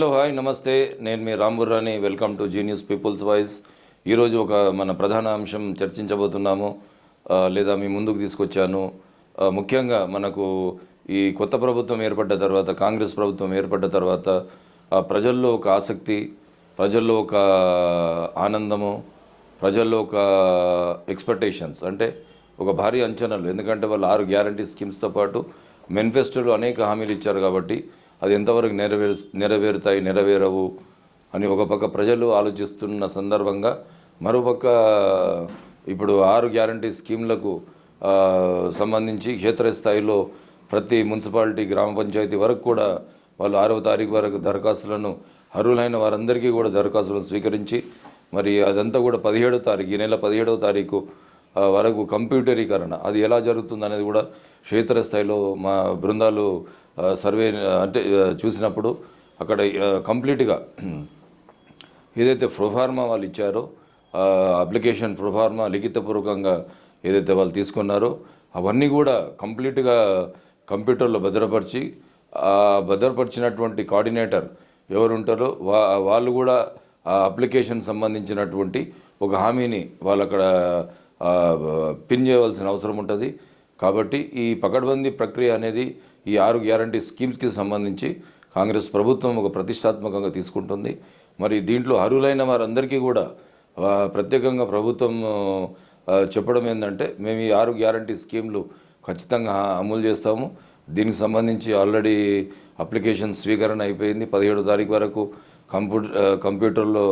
Hello hi నమస్తే. నేను మీ రాంబుర్రాని welcome to genius people's voice. ఈరోజు ఒక మన ప్రధాన అంశం చర్చించబోతున్నాము. లేదా మీ ముందుకు తీసుకొచ్చాను. ముఖ్యంగా మనకు ఈ కొత్త ప్రభుత్వం ఏర్పడ్డ తర్వాత కాంగ్రెస్ ప్రభుత్వం ఏర్పడ్డ తర్వాత ప్రజల్లో ఒక ఆసక్తి ప్రజల్లో ఒక ఆనందము ప్రజల్లో ఒక ఎక్స్పెక్టేషన్స్. అంటే ఒక భారీ అంచనాలు. ఎందుకంటే వాళ్ళు ఆరు గ్యారంటీ స్కీమ్స్తో పాటు మేనిఫెస్టోలో అనేక హామీలు ఇచ్చారు కాబట్టి అది ఎంతవరకు నెరవేరు నెరవేరుతాయి నెరవేరవు అని ఒక పక్క ప్రజలు ఆలోచిస్తున్న సందర్భంగా మరోపక్క ఇప్పుడు ఆరు గ్యారంటీ స్కీమ్లకు సంబంధించి క్షేత్రస్థాయిలో ప్రతి మున్సిపాలిటీ గ్రామ పంచాయతీ వరకు కూడా వాళ్ళు ఆరవ తారీఖు వరకు దరఖాస్తులను అర్హులైన వారందరికీ కూడా దరఖాస్తులను స్వీకరించి మరి అదంతా కూడా పదిహేడో తారీఖు ఈ నెల పదిహేడవ తారీఖు వరకు కంప్యూటరీకరణ. అది ఎలా జరుగుతుంది అనేది కూడా క్షేత్రస్థాయిలో మా బృందాలు సర్వే అంటే చూసినప్పుడు అక్కడ కంప్లీట్గా ఏదైతే ప్రొఫార్మా వాళ్ళు ఇచ్చారో అప్లికేషన్ ప్రొఫార్మా లిఖితపూర్వకంగా ఏదైతే వాళ్ళు తీసుకున్నారో అవన్నీ కూడా కంప్లీట్గా కంప్యూటర్లో భద్రపరిచి ఆ భద్రపరిచినటువంటి కోఆర్డినేటర్ ఎవరు ఉంటారో వా వాళ్ళు కూడా ఆ అప్లికేషన్ సంబంధించినటువంటి ఒక హామీని వాళ్ళు అక్కడ పిన్ చేయవలసిన అవసరం ఉంటుంది. కాబట్టి ఈ పకడ్బందీ ప్రక్రియ అనేది ఈ ఆరు గ్యారంటీ స్కీమ్స్కి సంబంధించి కాంగ్రెస్ ప్రభుత్వం ఒక ప్రతిష్టాత్మకంగా తీసుకుంటుంది. మరి దీంట్లో అర్హులైన వారందరికీ కూడా ప్రత్యేకంగా ప్రభుత్వం చెప్పడం ఏంటంటే మేము ఈ ఆరు గ్యారంటీ స్కీమ్లు ఖచ్చితంగా అమలు చేస్తాము. దీనికి సంబంధించి ఆల్రెడీ అప్లికేషన్ స్వీకరణ అయిపోయింది. పదిహేడో తారీఖు వరకు కంప్యూటర్ కంప్యూటర్లో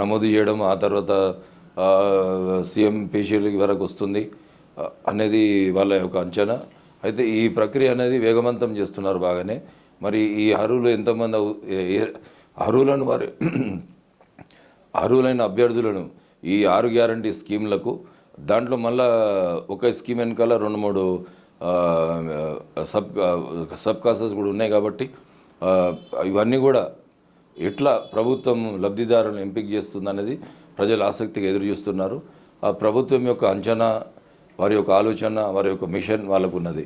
నమోదు చేయడం ఆ తర్వాత సీఎం పేషీల వరకు వస్తుంది అనేది వాళ్ళ యొక్క అంచనా. అయితే ఈ ప్రక్రియ అనేది వేగవంతం చేస్తున్నారు బాగానే. మరి ఈ అర్హులు ఎంతమంది అర్హులను వారి అర్హులైన అభ్యర్థులను ఈ ఆరు గ్యారంటీ స్కీమ్లకు దాంట్లో మళ్ళా ఒక స్కీమ్ వెనకాల రెండు మూడు సబ్ సబ్ కాసెస్ కూడా ఉన్నాయి కాబట్టి ఇవన్నీ కూడా ఎట్లా ప్రభుత్వం లబ్ధిదారులను ఎంపిక చేస్తుందనేది ప్రజలు ఆసక్తిగా ఎదురు చూస్తున్నారు. ఆ ప్రభుత్వం యొక్క అంచనా వారి యొక్క ఆలోచన వారి యొక్క మిషన్ వాళ్ళకు ఉన్నది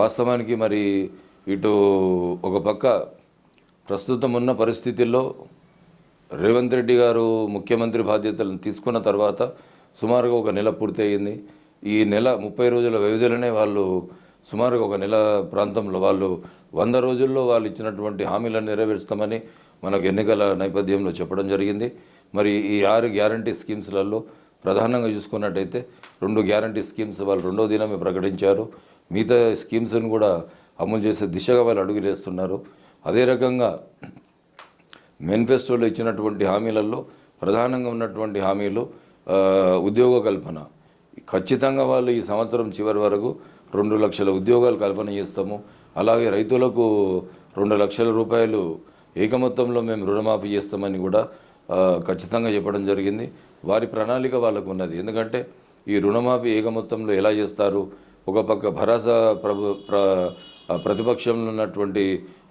వాస్తవానికి మరి ఇటు ఒక పక్క ప్రస్తుతం ఉన్న పరిస్థితుల్లో రేవంత్ రెడ్డి గారు ముఖ్యమంత్రి బాధ్యతలను తీసుకున్న తర్వాత సుమారుగా ఒక నెల పూర్తయింది. ఈ నెల ముప్పై రోజుల వ్యవధిలోనే వాళ్ళు సుమారుగా ఒక నెల ప్రాంతంలో వాళ్ళు వంద రోజుల్లో వాళ్ళు ఇచ్చినటువంటి హామీలను నెరవేరుస్తామని మనకు ఎన్నికల నేపథ్యంలో చెప్పడం జరిగింది. మరి ఈ ఆరు గ్యారంటీ స్కీమ్స్లలో ప్రధానంగా చూసుకున్నట్టయితే రెండు గ్యారంటీ స్కీమ్స్ వాళ్ళు రెండో దినమే ప్రకటించారు. మిగతా స్కీమ్స్ను కూడా అమలు చేసే దిశగా వాళ్ళు అడుగులేస్తున్నారు అదే రకంగా మేనిఫెస్టోలో ఇచ్చినటువంటి హామీలలో ప్రధానంగా ఉన్నటువంటి హామీలు ఉద్యోగ కల్పన. ఖచ్చితంగా వాళ్ళు ఈ సంవత్సరం చివరి వరకు రెండు లక్షల ఉద్యోగాలు కల్పన చేస్తాము. అలాగే రైతులకు రెండు లక్షల రూపాయలు ఏకమొత్తంలో మేము రుణమాఫీ చేస్తామని కూడా ఖచ్చితంగా చెప్పడం జరిగింది. వారి ప్రణాళిక వాళ్ళకు ఉన్నది. ఎందుకంటే ఈ రుణమాఫీ ఏకమొత్తంలో ఎలా చేస్తారు? ఒక పక్క భరాసా ప్రభు ప్ర ప్రతిపక్షంలో ఉన్నటువంటి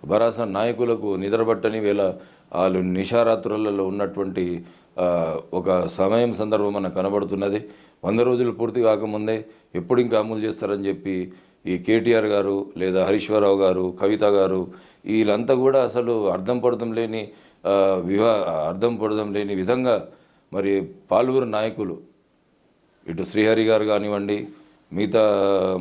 భరాస నాయకులకు నిద్రపట్టని వేళ వాళ్ళు నిషారాత్రులలో ఉన్నటువంటి ఒక సమయం సందర్భం మనకు కనబడుతున్నది. వంద రోజులు పూర్తి కాకముందే ఎప్పుడు ఇంకా అమలు చేస్తారని చెప్పి ఈ కేటీఆర్ గారు లేదా హరీశ్వరరావు గారు కవిత గారు వీళ్ళంతా కూడా అసలు అర్థం పడడం లేని వివా అర్థం పడడం లేని విధంగా మరి పాల్గొరు నాయకులు. ఇటు శ్రీహరి గారు కానివ్వండి మిగతా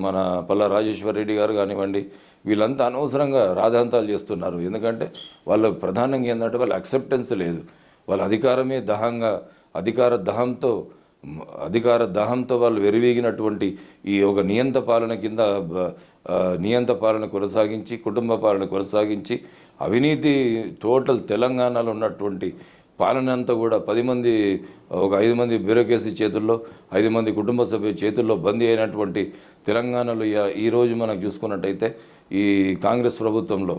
మన పల్లా రాజేశ్వర రెడ్డి గారు కానివ్వండి వీళ్ళంతా అనవసరంగా రాధాంతాలు చేస్తున్నారు. ఎందుకంటే వాళ్ళ ప్రధానంగా ఏంటంటే వాళ్ళ అక్సెప్టెన్స్ లేదు. వాళ్ళ అధికారమే దహంగా అధికార దహంతో అధికార దాహంతో వాళ్ళు వెరివీగినటువంటి ఈ ఒక నియంత పాలన కింద నియంత పాలన కొనసాగించి కుటుంబ పాలన కొనసాగించి అవినీతి టోటల్ తెలంగాణలో ఉన్నటువంటి పాలన అంతా కూడా పది మంది ఒక ఐదు మంది బ్యూరోక్రసీ చేతుల్లో ఐదు మంది కుటుంబ సభ్యుల చేతుల్లో బందీ అయినటువంటి తెలంగాణలో ఈ- ఈరోజు మనం చూసుకున్నట్టయితే ఈ కాంగ్రెస్ ప్రభుత్వంలో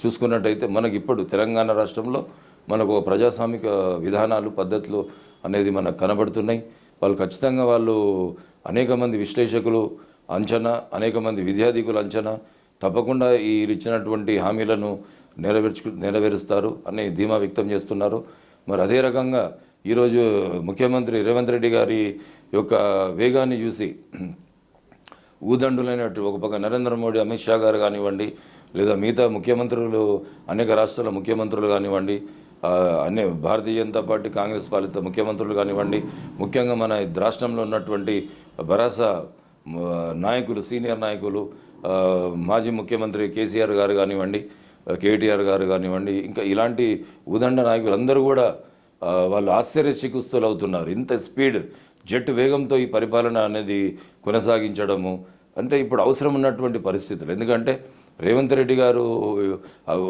చూసుకున్నట్టయితే మనకి ఇప్పుడు తెలంగాణ రాష్ట్రంలో మనకు ప్రజాస్వామిక విధానాలు పద్ధతులు అనేది మనకు కనబడుతున్నాయి. వాళ్ళు ఖచ్చితంగా వాళ్ళు అనేక మంది విశ్లేషకులు అంచనా అనేక మంది విద్యార్థికుల అంచనా తప్పకుండా ఈ ఇచ్చినటువంటి హామీలను నెరవేర్చు నెరవేరుస్తారు అని ధీమా వ్యక్తం చేస్తున్నారు. మరి అదే రకంగా ఈరోజు ముఖ్యమంత్రి రేవంత్ రెడ్డి గారి యొక్క వేగాన్ని చూసి ఊదండులైనట్టు ఒక పక్క నరేంద్ర మోడీ అమిత్ షా గారు కానివ్వండి లేదా మిగతా ముఖ్యమంత్రులు అనేక రాష్ట్రాల ముఖ్యమంత్రులు కానివ్వండి అన్ని భారతీయ జనతా పార్టీ కాంగ్రెస్ పాలిత ముఖ్యమంత్రులు కానివ్వండి ముఖ్యంగా మన రాష్ట్రంలో ఉన్నటువంటి భరాసా నాయకులు సీనియర్ నాయకులు మాజీ ముఖ్యమంత్రి కేసీఆర్ గారు కానివ్వండి కేటీఆర్ గారు కానివ్వండి ఇంకా ఇలాంటి ఉదండ నాయకులు అందరూ కూడా వాళ్ళు ఆశ్చర్య చికిత్సలు అవుతున్నారు. ఇంత స్పీడ్ జెట్ వేగంతో ఈ పరిపాలన అనేది కొనసాగించడము అంటే ఇప్పుడు అవసరం ఉన్నటువంటి పరిస్థితులు. ఎందుకంటే రేవంత్ రెడ్డి గారు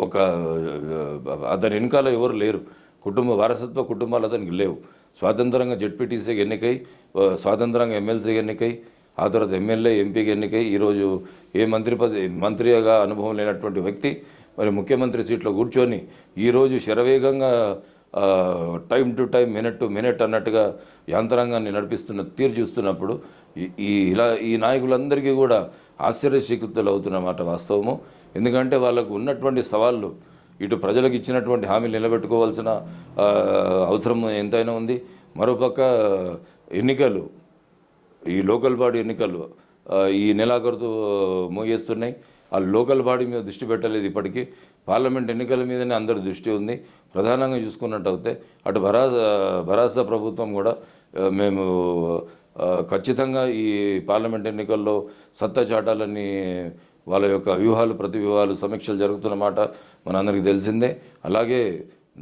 ఒక అతని వెనకాల ఎవరు లేరు. కుటుంబ వారసత్వ కుటుంబాలు అతనికి లేవు. స్వాతంత్రంగా జెడ్పీటీసీకి ఎన్నికై స్వాతంత్రంగా ఎమ్మెల్సీకి ఎన్నికై ఆ తర్వాత ఎమ్మెల్యే ఎంపీకి ఎన్నికై ఈరోజు ఏ మంత్రి పదవి మంత్రిగా అనుభవం లేనటువంటి వ్యక్తి మరి ముఖ్యమంత్రి సీట్లో కూర్చొని ఈరోజు శరవేగంగా time to time minute to minute అన్నట్టుగా యంత్రాంగాన్ని నడిపిస్తున్న తీరు చూస్తున్నప్పుడు ఈ- ఇలా ఈ నాయకులందరికీ కూడా ఆశ్చర్యశీకృతులు అవుతున్నమాట వాస్తవము. ఎందుకంటే వాళ్ళకు ఉన్నటువంటి సవాళ్ళు ఇటు ప్రజలకు ఇచ్చినటువంటి హామీలు నిలబెట్టుకోవాల్సిన అవసరం ఎంతైనా ఉంది. మరోపక్క ఎన్నికలు ఈ లోకల్ బాడీ ఎన్నికలు ఈ నెలాఖరుతో మోగేస్తున్నాయి. ఆ లోకల్ బాడీ మీద దృష్టి పెట్టలేదు ఇప్పటికీ. పార్లమెంట్ ఎన్నికల మీదనే అందరి దృష్టి ఉంది. ప్రధానంగా చూసుకున్నట్టయితే అటు భరాసా భరాసా ప్రభుత్వం కూడా మేము ఖచ్చితంగా ఈ పార్లమెంట్ ఎన్నికల్లో సత్తా చాటాలని వాళ్ళ యొక్క వ్యూహాలు ప్రతి వ్యూహాలు సమీక్షలు జరుగుతున్నమాట మనందరికీ తెలిసిందే. అలాగే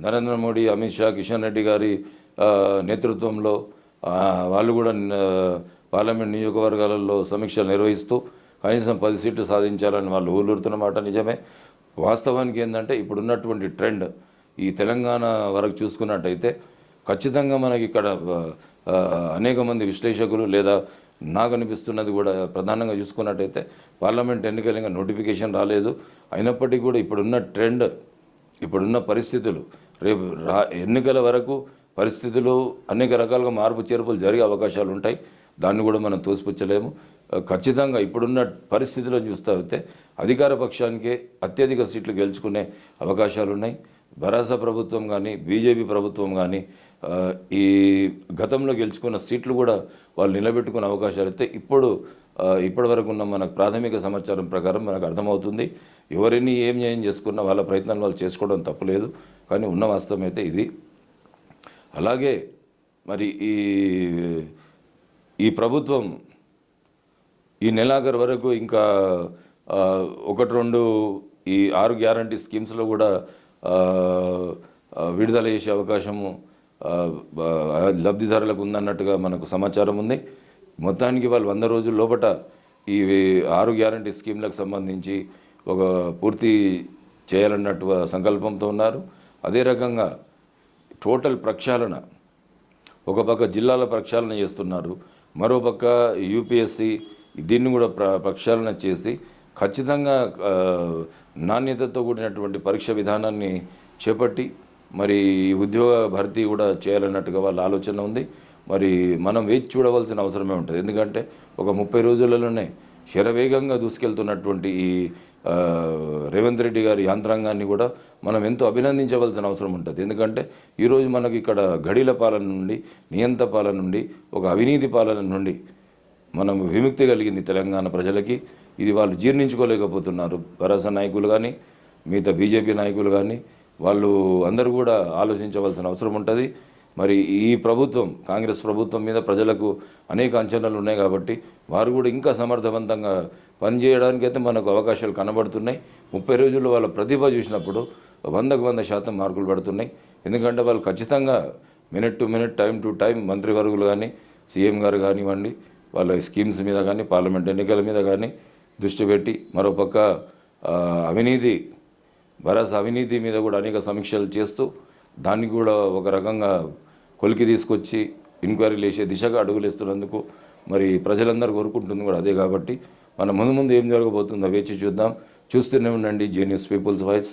నరేంద్ర మోడీ అమిత్ షా కిషన్ రెడ్డి గారి నేతృత్వంలో వాళ్ళు కూడా పార్లమెంట్ నియోజకవర్గాలలో సమీక్షలు నిర్వహిస్తూ కనీసం పది సీట్లు సాధించాలని వాళ్ళు ఊళ్ళూరుతున్నమాట నిజమే. వాస్తవానికి ఏంటంటే ఇప్పుడున్నటువంటి ట్రెండ్ ఈ తెలంగాణ వరకు చూసుకున్నట్టయితే ఖచ్చితంగా మనకి ఇక్కడ అనేక మంది విశ్లేషకులు లేదా నాకు అనిపిస్తున్నది కూడా ప్రధానంగా చూసుకున్నట్టయితే పార్లమెంట్ ఎన్నికలు ఇంకా నోటిఫికేషన్ రాలేదు. అయినప్పటికీ కూడా ఇప్పుడున్న ట్రెండ్ ఇప్పుడున్న పరిస్థితులు రేపు రా ఎన్నికల వరకు పరిస్థితులు అనేక రకాలుగా మార్పు చేర్పులు జరిగే అవకాశాలు ఉంటాయి. దాన్ని కూడా మనం తోసిపుచ్చలేము. ఖచ్చితంగా ఇప్పుడున్న పరిస్థితిలో చూస్తూ అయితే అధికార పక్షానికే అత్యధిక సీట్లు గెలుచుకునే అవకాశాలు ఉన్నాయి భరాసా ప్రభుత్వం కానీ బీజేపీ ప్రభుత్వం కానీ ఈ గతంలో గెలుచుకున్న సీట్లు కూడా వాళ్ళు నిలబెట్టుకునే అవకాశాలు అయితే ఇప్పుడు ఇప్పటి వరకు ఉన్న మనకు ప్రాథమిక సమాచారం ప్రకారం మనకు అర్థమవుతుంది. ఎవరిని ఏం న్యాయం చేసుకున్నా వాళ్ళ ప్రయత్నాలు వాళ్ళు చేసుకోవడం తప్పులేదు. కానీ ఉన్న వాస్తవం అయితే ఇది. అలాగే మరి ఈ ఈ ప్రభుత్వం ఈ నెలాఖరు వరకు ఇంకా ఒకటి రెండు ఈ ఆరు గ్యారంటీ స్కీమ్స్లో కూడా విడుదల చేసే అవకాశము లబ్ధిదారులకు ఉందన్నట్టుగా మనకు సమాచారం ఉంది. మొత్తానికి వాళ్ళు వంద రోజుల లోపట ఈ ఆరు గ్యారంటీ స్కీమ్లకు సంబంధించి ఒక పూర్తి చేయాలన్నట్టు సంకల్పంతో ఉన్నారు. అదే రకంగా టోటల్ ప్రక్షాళన ఒక పక్క జిల్లాల ప్రక్షాళన చేస్తున్నారు. మరో పక్క యూపీఎస్సి దీన్ని కూడా ప్ర ప్రక్షాళన చేసి ఖచ్చితంగా నాణ్యతతో కూడినటువంటి పరీక్ష విధానాన్ని చేపట్టి మరి ఉద్యోగ భర్తీ కూడా చేయాలన్నట్టుగా వాళ్ళ ఆలోచన ఉంది. మరి మనం వేచి చూడవలసిన అవసరమే ఉంటుంది. ఎందుకంటే ఒక ముప్పై రోజులలోనే శరవేగంగా దూసుకెళ్తున్నటువంటి ఈ రేవంత్ రెడ్డి గారి యాంత్రాంగాన్ని కూడా మనం ఎంతో అభినందించవలసిన అవసరం ఉంటుంది. ఎందుకంటే ఈరోజు మనకి ఇక్కడ గడిల పాలన నుండి నియంత పాలన నుండి ఒక అవినీతి పాలన నుండి మనం విముక్తి కలిగింది తెలంగాణ ప్రజలకి. ఇది వాళ్ళు జీర్ణించుకోలేకపోతున్నారు. భరోసా నాయకులు కానీ మిగతా బీజేపీ నాయకులు కానీ వాళ్ళు అందరూ కూడా ఆలోచించవలసిన అవసరం ఉంటుంది. మరి ఈ ప్రభుత్వం కాంగ్రెస్ ప్రభుత్వం మీద ప్రజలకు అనేక అంచనాలు ఉన్నాయి కాబట్టి వారు కూడా ఇంకా సమర్థవంతంగా పనిచేయడానికి అయితే మనకు అవకాశాలు కనబడుతున్నాయి. ముప్పై రోజుల్లో వాళ్ళ ప్రతిభ చూసినప్పుడు వందకు వంద శాతం మార్కులు పడుతున్నాయి. ఎందుకంటే వాళ్ళు ఖచ్చితంగా minute to minute time to time మంత్రివర్గులు కానీ సీఎం గారు కానివ్వండి వాళ్ళ స్కీమ్స్ మీద కానీ పార్లమెంట్ ఎన్నికల మీద కానీ దృష్టి పెట్టి మరోపక్క అవినీతి భరాసా అవినీతి మీద కూడా అనేక సమీక్షలు చేస్తూ దాన్ని కూడా ఒక రకంగా కొలికి తీసుకొచ్చి ఎంక్వైరీలు వేసే దిశగా అడుగులేస్తున్నందుకు మరి ప్రజలందరూ కోరుకుంటుంది కూడా అదే కాబట్టి మన ముందు ముందు ఏం జరగబోతుందో వేచి చూద్దాం. చూస్తూనే ఉండండి జీనియస్ పీపుల్స్ వాయిస్